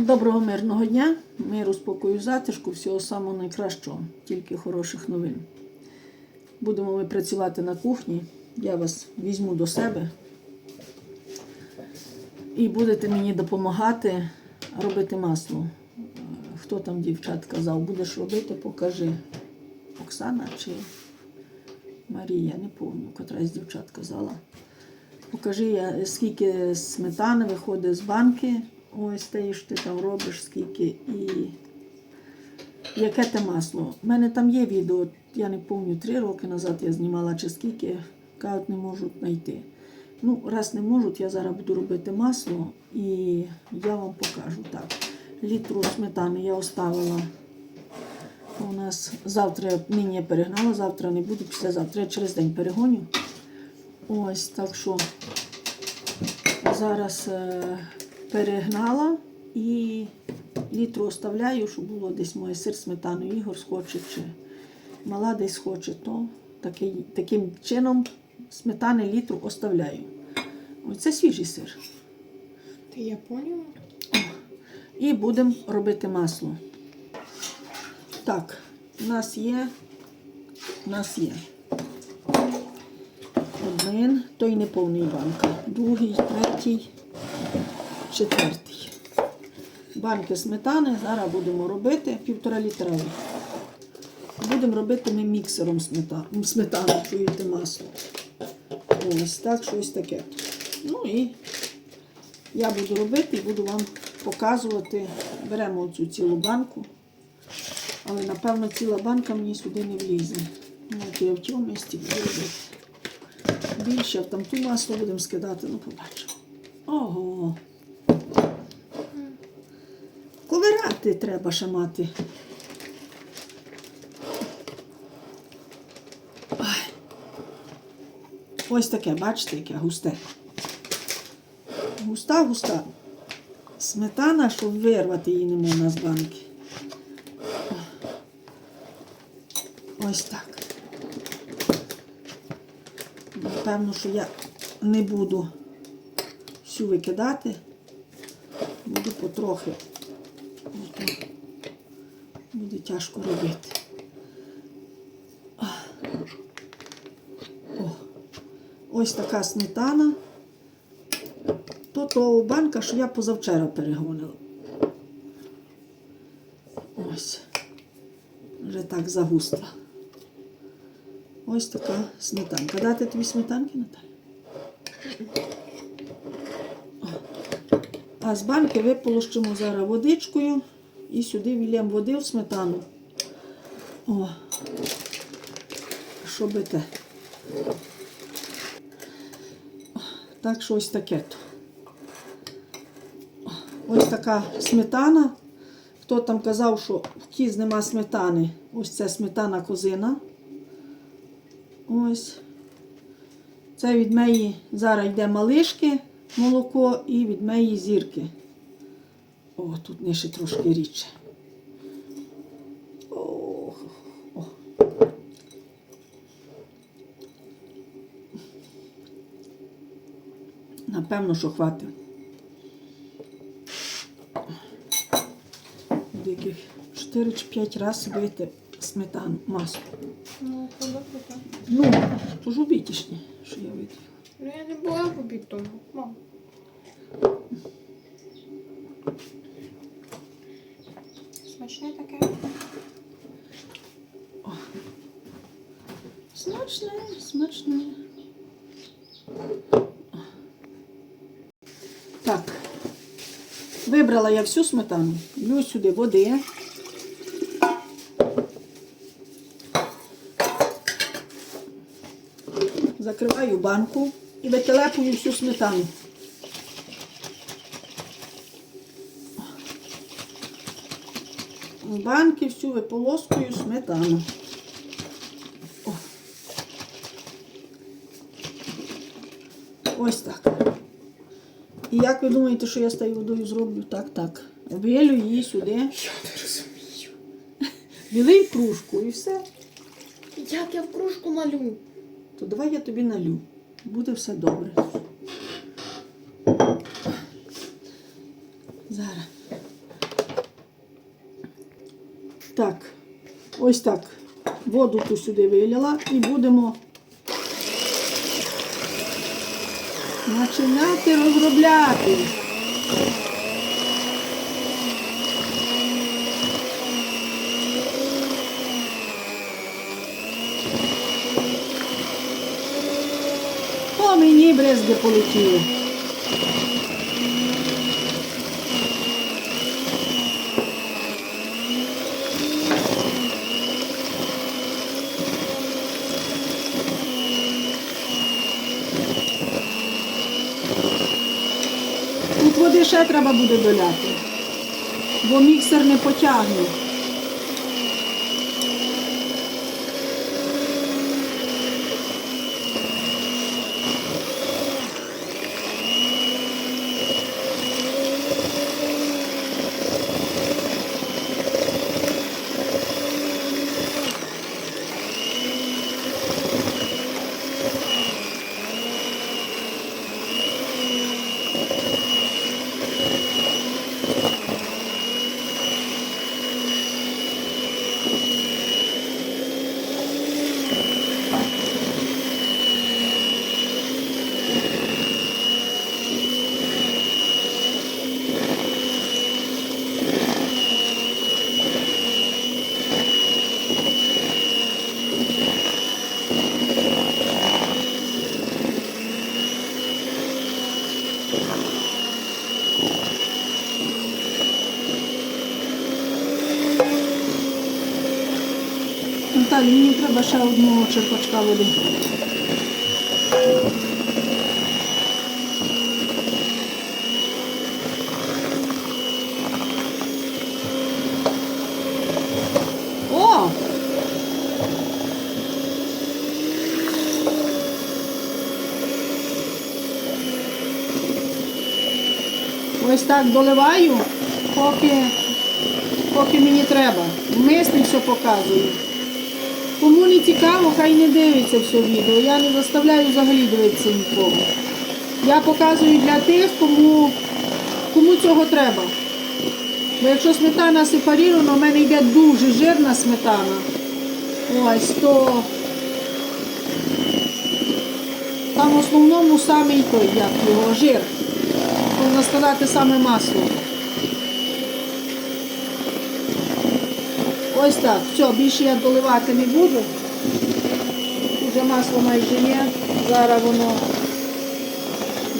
Доброго мирного дня, миру, спокою, затишку, всього самого найкращого, тільки хороших новин. Будемо ми працювати на кухні. Я вас візьму до себе і будете мені допомагати робити масло. Хто там дівчат казав, будеш робити, покажи. Оксана чи Марія, не пам'ятаю, котра з дівчат казала. Покажи, скільки сметани виходить з банки. Ось те, що ти там робиш, скільки і яке те масло. У мене там є відео, я не пам'ятаю, три роки назад я знімала чи скільки, кажуть, не можуть знайти. Ну, раз не можуть, я зараз буду робити масло і я вам покажу. Так, літру сметани я оставила. У нас завтра нині я перегнала, завтра не буду, післязавтра я через день перегоню. Ось так що зараз е, перегнала і літру оставляю, щоб було десь моє сир сметану. Ігор схоче чи мала десь хоче, то такий, таким чином сметани літру оставляю. Ось це свіжий сир. Та я поняла. І будемо робити масло. Так, у нас є. У нас є. Один, той не повний банка. Другий, третій, четвертий. Банки сметани зараз будемо робити півтора літрові. Будемо робити ми міксером сметану, сметану чуєте масло. Ось так, щось таке. Ну і я буду робити і буду вам показувати. Беремо оцю цілу банку. Але напевно ціла банка мені сюди не влізе. Ну, от я в цьому місці буду робити. Більше там ту масло будемо скидати, ну побачимо. Ого. Ковирати треба ще мати. Ось таке, бачите, яке густе. Густа, густа. Сметана, щоб вирвати її не можна з банки. Ось так. Напевно, що я не буду всю викидати. Буду потрохи. Тяжко робити. О, ось така сметана. То банка, що я позавчора перегонила. Ось. Вже так загустла. Ось така сметанка. Дати тобі сметанки, Наталя? А з банки виполощимо зараз водичкою і сюди вілємо води в сметану. О, щоб те. Так що ось таке. то. Ось така сметана. Хто там казав, що в кіз нема сметани. Ось це сметана козина. Ось. Це від неї зараз йде малишки молоко і від неї зірки. О, тут не ще трошки рідше. О. Напевно, що хватить. Деяких 4 чи 5 разів бити сметану, масло. Ну, куди так? Ну, то ж обітішні, що я видів. Ну, я не була в обід тому. Мам. Смачне таке. Смачне, смачне. Так. Вибрала я всю сметану. Лью сюди води. Закриваю банку і вителепую всю сметану. В банки всю виполоскую сметану. О. Ось так. І як ви думаєте, що я з тією водою зроблю? Так, так. Вилю її сюди, Я не розумію. вілий в кружку і все. Як я в кружку малю? То давай я тобі налю. Буде все добре. Зараз. Так, ось так. Воду ту сюди вилила і будемо починати розробляти. По мені брезги полетіли. Ще треба буде доляти, бо міксер не потягне. Наталі, мені треба ще одного черпачка води. О! Ось так доливаю, поки, поки мені треба. Мисний все показую. Кому не цікаво, хай не дивиться все відео. Я не заставляю взагалі дивитися нікого. Я показую для тих, кому, кому цього треба. Бо якщо сметана сепарірована, в мене йде дуже жирна сметана. Ось, то там в основному самий той, як його, жир. Можна сказати, саме масло. Ось так. Все, більше я доливати не буду. Уже масло майже є. Зараз воно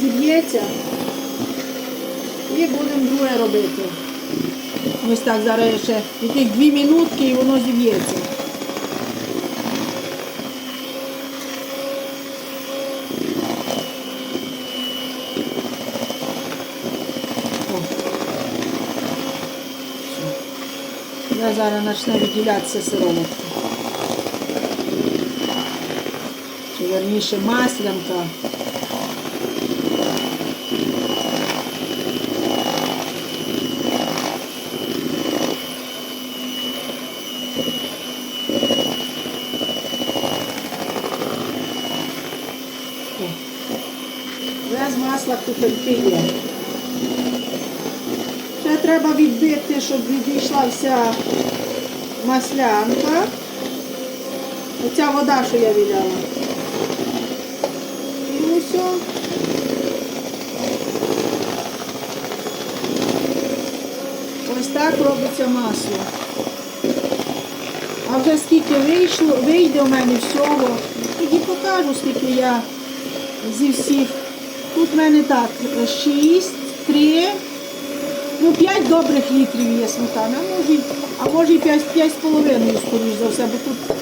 зіб'ється. І будемо друге робити. Ось так, зараз ще яких дві минутки і воно зіб'ється. Я зараз почне виділятися сироватка. Чи верніше маслянка. Без масла купельки є. Треба відбити, щоб відійшла вся маслянка. Оця вода, що я віддала. І усе. Ось так робиться масло. А вже скільки вийшло, вийде у мене всього, тоді покажу, скільки я зі всіх. Тут в мене так, 6, 3, ну 5 добрих літрів є сметана, а може, а може і 5, 5 з половиною, скоріш за все, бо тут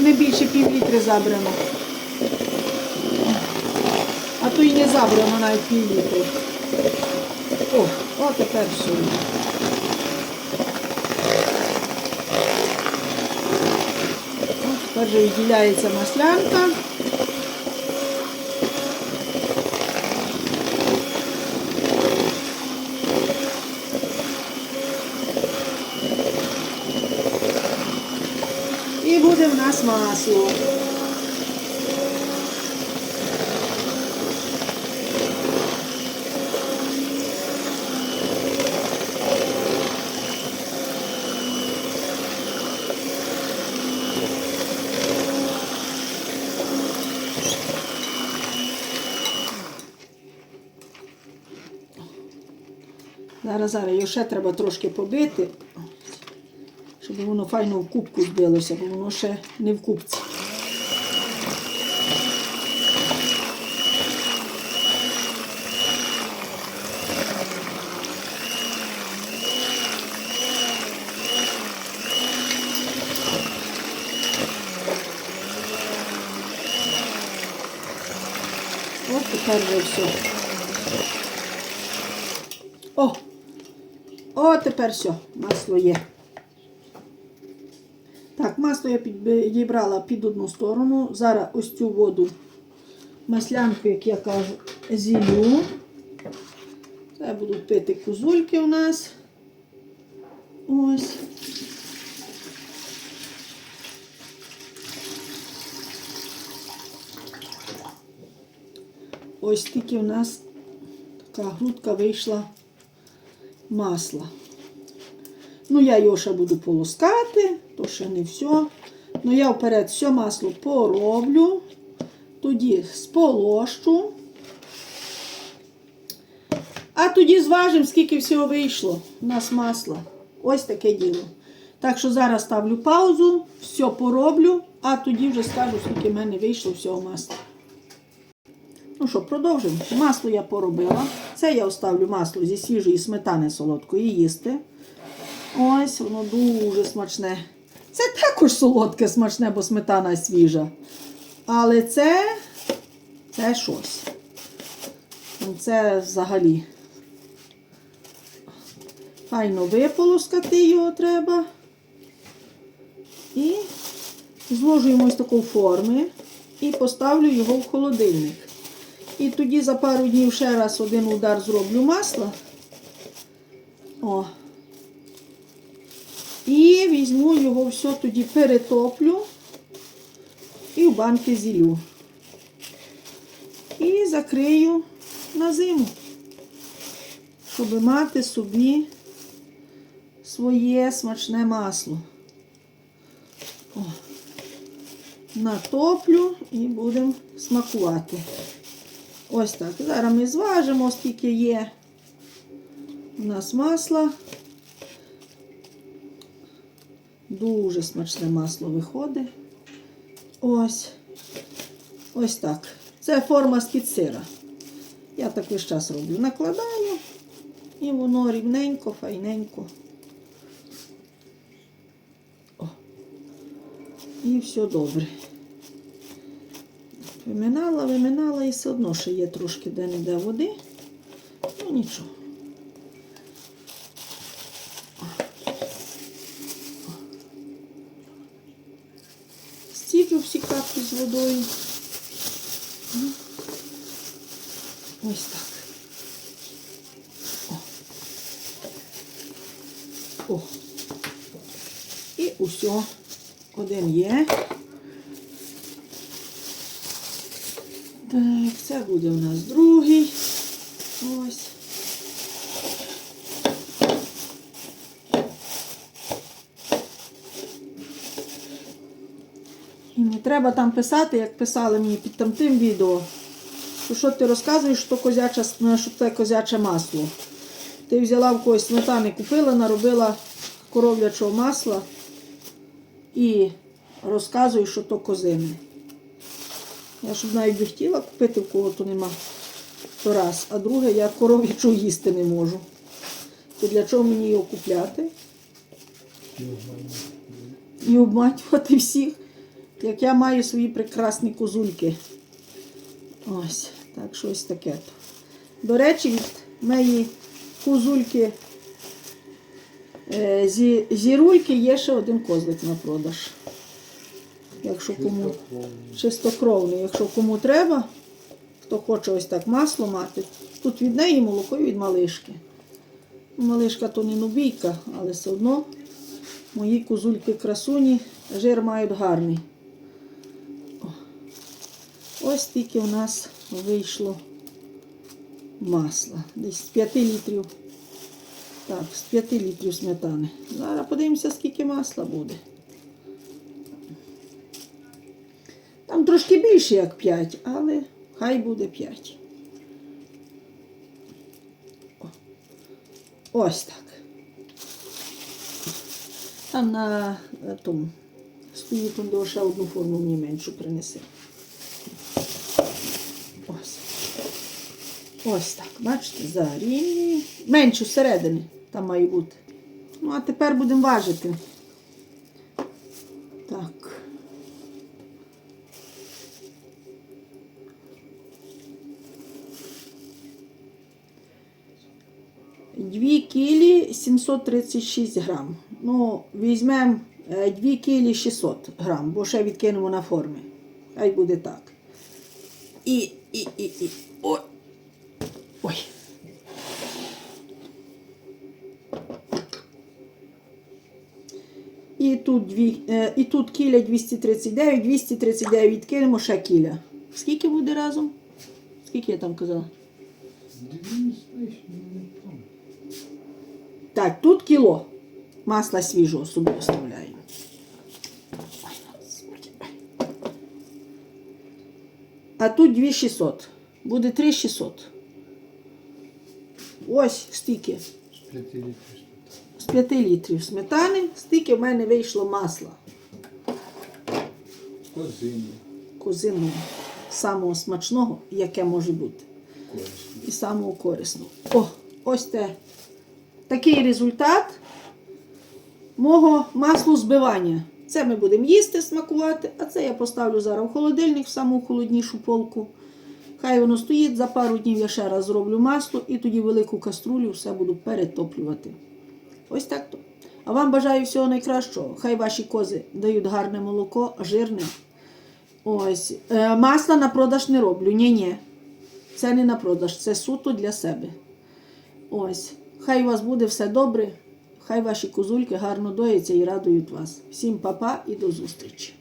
не більше пів літри забрано. А то і не забрано навіть пів літри. О, о тепер все. О, Тепер вже відділяється маслянка. І буде в нас масло. Зараз зараз його ще треба трошки побити щоб воно файно в кубку збилося, бо воно ще не в кубці. От тепер вже все. О! О, тепер все, масло є. Так, я підібрала під одну сторону. Зараз ось цю воду, маслянку, як я кажу, зілю. Це будуть пити козульки у нас. Ось. Ось тільки у нас така грудка вийшла масла. Ну, я його ще буду полоскати, то ще не все. Ну, я вперед все масло пороблю, тоді сполощу. А тоді зважимо, скільки всього вийшло у нас масла. Ось таке діло. Так що зараз ставлю паузу, все пороблю, а тоді вже скажу, скільки в мене вийшло всього масла. Ну що, продовжимо. Масло я поробила. Це я оставлю масло зі свіжої сметани солодкої їсти. Ось, воно дуже смачне. Це також солодке смачне, бо сметана свіжа. Але це, це щось. Ну, Це взагалі. Файно виполоскати його треба. І зложуємо ось таку форми і поставлю його в холодильник. І тоді за пару днів ще раз один удар зроблю масла. О. І візьму його все тоді перетоплю і в банки зілю. І закрию на зиму, щоб мати собі своє смачне масло. О. Натоплю і будемо смакувати. Ось так. Зараз ми зважимо, скільки є у нас масла. Дуже смачне масло виходить. Ось. Ось так. Це форма з-під сира. Я так весь час роблю. Накладаю і воно рівненько, файненько. О. І все добре. Виминала, виминала і все одно ще є трошки де-не-де води. Ну нічого. З водою. Ну, Ось так. О. О. І усе. Один є. Так, це буде у нас другий. Ось. Треба там писати, як писали мені під там тим відео. Що, що ти розказуєш, що, козяча, що це козяче масло. Ти взяла в когось сметани, купила, наробила коров'ячого масла і розказуєш, що то козине. Я щоб навіть би хотіла купити, в кого то нема. То раз. А друге, я коров'ячу їсти не можу. То для чого мені його купляти? І обманювати всіх. Як я маю свої прекрасні козульки. Ось, так що ось таке. До речі, від моєї козульки е, зі, зірульки є ще один козлик на продаж. Якщо кому чистокровний, якщо кому треба, хто хоче ось так масло мати, тут від неї молоко і від малишки. Малишка то не нубійка, але все одно мої козульки красуні жир мають гарний. Ось тільки у нас вийшло масла. Десь з 5 літрів. Так, з 5 літрів сметани. Зараз подивимося, скільки масла буде. Там трошки більше, як 5, але хай буде 5. Ось так. Там на тому он ще одну форму мені меншу принеси. Ось. Ось так. Бачите, зарівнюю. Меншу всередині там має бути. Ну, а тепер будемо важити. Так. Дві кілі 736 грам. Ну, візьмемо 2 кілі 600 грам, бо ще відкинемо на форми. Хай буде так. І, і, і, і. Ой. Тут, дві, е, і тут кіля 239, 239 відкинемо ще кіля. Скільки буде разом? Скільки я там казала? Так, тут кіло масла свіжого собі оставляємо. А тут 2600. Буде 3600. Ось стільки. З 5 літрів сметани, стільки в мене вийшло масла Козині. козиного, самого смачного, яке може бути. Корисно. і самого корисного. О, ось те. Такий результат мого маслу збивання. Це ми будемо їсти, смакувати, а це я поставлю зараз в холодильник в саму холоднішу полку. Хай воно стоїть, за пару днів я ще раз зроблю масло і тоді велику каструлю все буду перетоплювати. Ось так то. А вам бажаю всього найкращого. Хай ваші кози дають гарне молоко, жирне. Ось. Е, масла на продаж не роблю. Ні-ні. Це не на продаж, це суто для себе. Ось. Хай у вас буде все добре. Хай ваші козульки гарно доїться і радують вас. Всім па-па і до зустрічі!